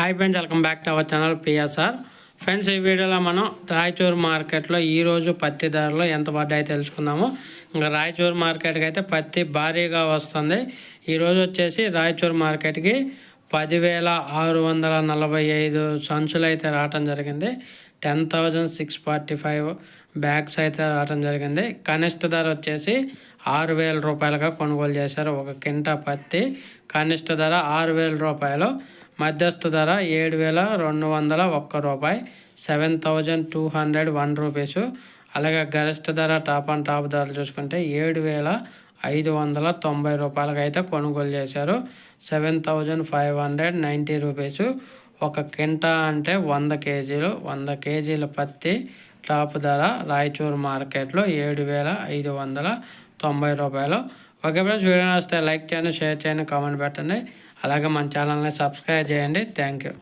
Hi friends welcome back to our channel PSR friends ఈ వీడియోలో మనం రాయచూరు మార్కెట్లో ఈరోజు పత్తి ధరలు ఎంత పడ్డాయి తెలుసుకుందాము. ఇంకా రాయచూరు మార్కెట్కి అయితే పత్తి భారీగా వస్తుంది. ఈరోజు వచ్చేసి రాయచూరు మార్కెట్కి పదివేల ఆరు వందల నలభై ఐదు సంచులు అయితే రావటం జరిగింది. Ten thousand six forty five bags అయితే రావటం జరిగింది. కనిష్ట ధర వచ్చేసి ఆరు వేల రూపాయలుగా కొనుగోలు చేశారు ఒక కింట పత్తి. కనిష్ట ధర ఆరు వేల రూపాయలు. మధ్యస్థ ధర ఏడు వేల రెండు వందల ఒక్క రూపాయి seven thousand two hundred one rupees. అలాగే గరిష్ట ధర టాప్ అండ్ టాప్ ధరలు చూసుకుంటే ఏడు వేల ఐదు వందల తొంభై రూపాయలకి అయితే కొనుగోలు చేశారు. Seven thousand five hundred ninety rupees. ఒక కింటా అంటే వంద కేజీలు వంద కేజీల పత్తి టాప్ ధర రాయచూరు మార్కెట్లో ఏడు వేల ఐదు వందల తొంభై రూపాయలు. ఓకే ఫ్రెండ్స్ వీడియో వస్తే లైక్ చేయండి షేర్ చేయండి కామెంట్ పెట్టండి. అలాగే మన ఛానల్ని సబ్స్క్రైబ్ చేయండి. Thank you